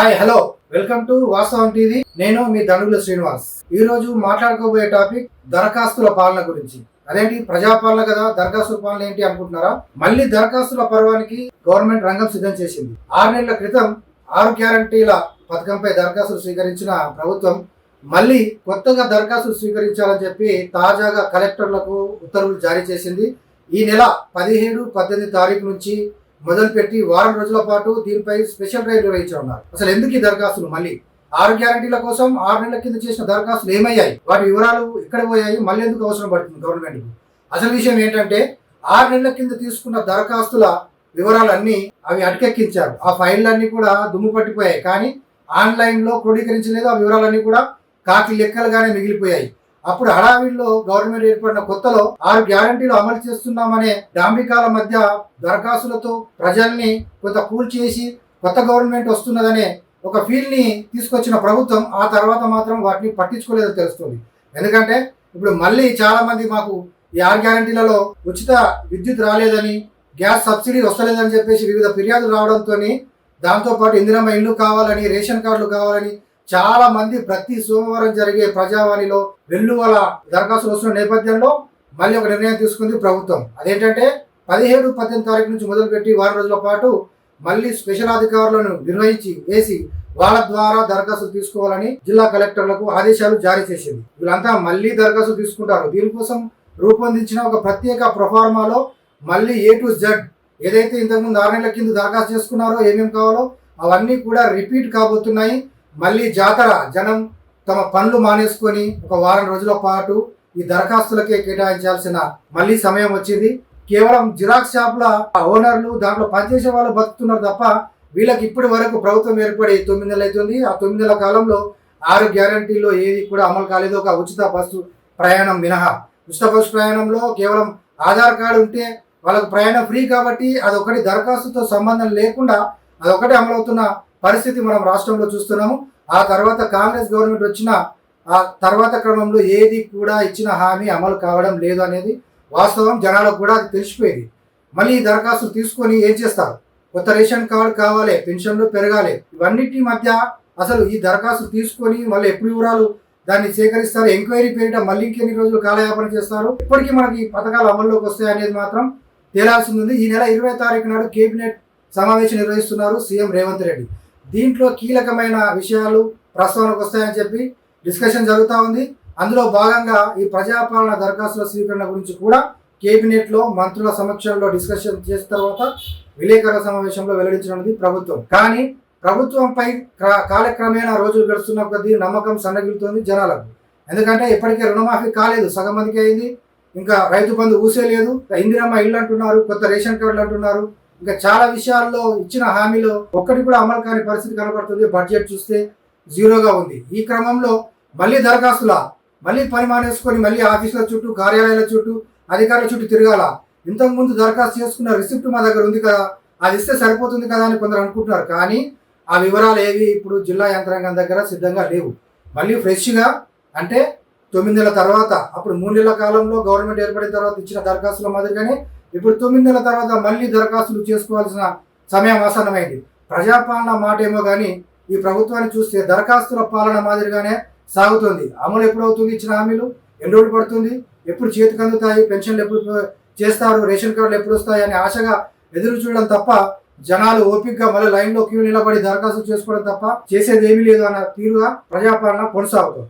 Hi hello welcome to Vaastavam TV నేను మీ దండుగుల శ్రీనివాస్. ఈ రోజు మాట్లాడుకోబోయే టాపిక్ దరఖాస్తుల పాలన గురించి. అదేంటి? ప్రజాపాలన కదా? దరఖాస్తుల పాలన ఏంటి అనుకుంటున్నారా? మళ్ళీ దరఖాస్తుల పర్వానికి గవర్నమెంట్ రంగం సిద్ధం చేసింది. ఆరు నెలల క్రితం ఆరు గ్యారంటీల పథకంపై దరఖాస్తులు స్వీకరించిన ప్రభుత్వం మళ్ళీ కొత్తగా దరఖాస్తులు స్వీకరించాలని చెప్పి తాజాగా కలెక్టర్లకు ఉత్తర్వులు జారీ చేసింది. ఈ నెల పదిహేడు పద్దెనిమిది తారీఖు నుంచి మొదలుపెట్టి వారం రోజుల పాటు దీనిపై స్పెషల్ డ్రైవ్ నిర్వహించనున్నారు అసలు ఎందుకు ఈ దరఖాస్తులు? మళ్ళీ ఆరు గ్యారంటీల కోసం ఆరు నెలల కింద చేసిన దరఖాస్తులు ఏమయ్యాయి? వాటి వివరాలు ఎక్కడ పోయాయి? మళ్ళీ ఎందుకు అవసరం పడుతుంది గవర్నమెంట్ అసలు విషయం ఏంటంటే ఆరు నెలల కింద తీసుకున్న దరఖాస్తుల వివరాలన్నీ అవి అటకెక్కించారు. ఆ ఫైళ్ళన్నీ కూడా దుమ్ము పట్టిపోయాయి. కానీ ఆన్లైన్లో క్రోడీకరించలేదు. ఆ వివరాలన్నీ కూడా కాకి లెక్కలుగానే మిగిలిపోయాయి. అప్పుడు హడావిడిలో గవర్నమెంట్ ఏర్పడిన కొత్తలో ఆరు గ్యారంటీలు అమలు చేస్తున్నామనే డాంబికాల మధ్య దరఖాస్తులతో ప్రజల్ని కొంత కూల్ చేసి కొత్త గవర్నమెంట్ వస్తున్నదనే ఒక ఫీల్ని తీసుకొచ్చిన ప్రభుత్వం ఆ తర్వాత మాత్రం వాటిని పట్టించుకోలేదని తెలుస్తుంది. ఎందుకంటే ఇప్పుడు మళ్ళీ చాలామంది మాకు ఈ ఆరు గ్యారంటీలలో ఉచిత విద్యుత్ రాలేదని గ్యాస్ సబ్సిడీ వస్తలేదని చెప్పేసి వివిధ ఫిర్యాదులు రావడంతో దాంతోపాటు ఇందిరమ్మ ఇల్లు కావాలని రేషన్ కార్డులు కావాలని చాలా మంది ప్రతి సోమవారం జరిగే ప్రజావాణిలో వెల్లువల దరఖాస్తులు వస్తున్న నేపథ్యంలో మళ్ళీ ఒక నిర్ణయం తీసుకుంది ప్రభుత్వం. అదేంటంటే పదిహేడు పద్దెనిమిది తారీఖు నుంచి మొదలుపెట్టి వారం రోజుల పాటు మళ్ళీ స్పెషల్ అధికారులను నిర్వహించి వేసి వాళ్ళ ద్వారా దరఖాస్తులు తీసుకోవాలని జిల్లా కలెక్టర్లకు ఆదేశాలు జారీ చేసింది. వీళ్ళంతా మళ్ళీ దరఖాస్తులు తీసుకుంటారు. దీనికోసం రూపొందించిన ఒక ప్రత్యేక ప్రొఫార్మాలో మళ్ళీ ఏ టు జెడ్ ఏదైతే ఇంతకుముందు ఆరు నెలల కింద దరఖాస్తు చేసుకున్నారో ఏమేమి కావాలో అవన్నీ కూడా రిపీట్ కాబోతున్నాయి. మళ్ళీ జాతర జనం తమ పనులు మానేసుకొని ఒక వారం రోజుల పాటు ఈ దరఖాస్తులకే కేటాయించాల్సిన మళ్ళీ సమయం వచ్చింది. కేవలం జిరాక్స్ షాప్ల ఓనర్లు దాంట్లో పనిచేసే వాళ్ళు బతుకుతున్నారు తప్ప వీళ్ళకి ఇప్పటి వరకు ప్రభుత్వం ఏర్పడి తొమ్మిది నెలలు అవుతుంది. ఆ తొమ్మిది నెలల కాలంలో ఆరు గ్యారంటీలో ఏది కూడా అమలు కాలేదు. ఒక ఉచిత బస్సు ప్రయాణం మినహా. ఉచిత బస్సు ప్రయాణంలో కేవలం ఆధార్ కార్డు ఉంటే వాళ్ళకు ప్రయాణం ఫ్రీ కాబట్టి అదొకటి దరఖాస్తుతో సంబంధం లేకుండా అదొకటి అమలవుతున్న పరిస్థితి మనం రాష్ట్రంలో చూస్తున్నాము. ఆ తర్వాత కాంగ్రెస్ గవర్నమెంట్ వచ్చిన ఆ తర్వాత క్రమంలో ఏది కూడా ఇచ్చిన హామీ అమలు కావడం లేదు అనేది వాస్తవం. జనాలకు కూడా అది తెలిసిపోయింది. మళ్ళీ ఈ దరఖాస్తులు తీసుకొని ఏం చేస్తారు? కొత్త రేషన్ కార్డు కావాలి పెన్షన్లు పెరగాలి. ఇవన్నిటి మధ్య అసలు ఈ దరఖాస్తు తీసుకొని మళ్ళీ ఎప్పుడు వివరాలు దాన్ని సేకరిస్తారు? ఎంక్వైరీ పేరిట మళ్ళీ ఇంకెన్ని రోజులు కాలయాపన చేస్తారు? ఇప్పటికీ మనకి ఈ పథకాలు అమల్లోకి వస్తాయి అనేది మాత్రం తేలాల్సింది ఉంది. ఈ నెల ఇరవై తారీఖు నాడు కేబినెట్ సమావేశం నిర్వహిస్తున్నారు సీఎం రేవంత్ రెడ్డి. దీంట్లో కీలకమైన విషయాలు ప్రస్తావనకు వస్తాయని చెప్పి డిస్కషన్ జరుగుతూ ఉంది. అందులో భాగంగా ఈ ప్రజాపాలన దరఖాస్తుల స్వీకరణ గురించి కూడా కేబినెట్లో మంత్రుల సమక్షంలో డిస్కషన్ చేసిన తర్వాత విలేకరుల సమావేశంలో వెల్లడించనున్నది ప్రభుత్వం. కానీ ప్రభుత్వంపై కాలక్రమేణా రోజులు గడుస్తున్న కొద్దీ నమ్మకం సన్నగిలుతోంది జనాలకు. ఎందుకంటే ఇప్పటికే రుణమాఫీ కాలేదు. సగం మందికి అయింది. ఇంకా రైతు బంధు ఊసే లేదు ఇందిరమ్మ ఇల్లు అంటున్నారు. కొత్త రేషన్ కార్డులు అంటున్నారు. ఇంకా చాలా విషయాల్లో ఇచ్చిన హామీలో ఒక్కటి కూడా అమలు కాని పరిస్థితి కనబడుతుంది. బడ్జెట్ చూస్తే జీరోగా ఉంది. ఈ క్రమంలో మళ్ళీ దరఖాస్తుల? మళ్ళీ పని మానేసుకొని మళ్ళీ ఆఫీసుల చుట్టూ కార్యాలయాల చుట్టూ అధికారుల చుట్టూ తిరగాల? ఇంతకుముందు దరఖాస్తు చేసుకున్న రిసిప్ట్ మా దగ్గర ఉంది కదా అది ఇస్తే సరిపోతుంది కదా అని కొందరు అనుకుంటున్నారు. కానీ ఆ వివరాలు ఏవి ఇప్పుడు జిల్లా యంత్రాంగం దగ్గర సిద్ధంగా లేవు. మళ్ళీ ఫ్రెష్గా అంటే తొమ్మిది నెలల తర్వాత అప్పుడు మూడు నెలల కాలంలో గవర్నమెంట్ ఏర్పడిన తర్వాత ఇచ్చిన దరఖాస్తుల మాదిరిగానే ఇప్పుడు తొమ్మిది నెలల తర్వాత మళ్ళీ దరఖాస్తులు చేసుకోవాల్సిన సమయం ఆసన్నమైంది. ప్రజాపాలన మాట ఏమో కానీ ఈ ప్రభుత్వాన్ని చూస్తే దరఖాస్తుల పాలన మాదిరిగానే సాగుతుంది. అమలు ఎప్పుడవుతుంది? ఇచ్చిన హామీలు? ఎన్ని రోజులు పడుతుంది? ఎప్పుడు చేతికి అందుతాయి? పెన్షన్లు ఎప్పుడు చేస్తారు? రేషన్ కార్డులు ఎప్పుడు వస్తాయి? అని ఆశగా ఎదురు చూడడం తప్ప జనాలు ఓపికగా మళ్ళీ లైన్లో క్యూ నిలబడి దరఖాస్తు చేసుకోవడం తప్ప చేసేది ఏమీ లేదు అన్న తీరుగా ప్రజాపాలన కొనసాగుతుంది.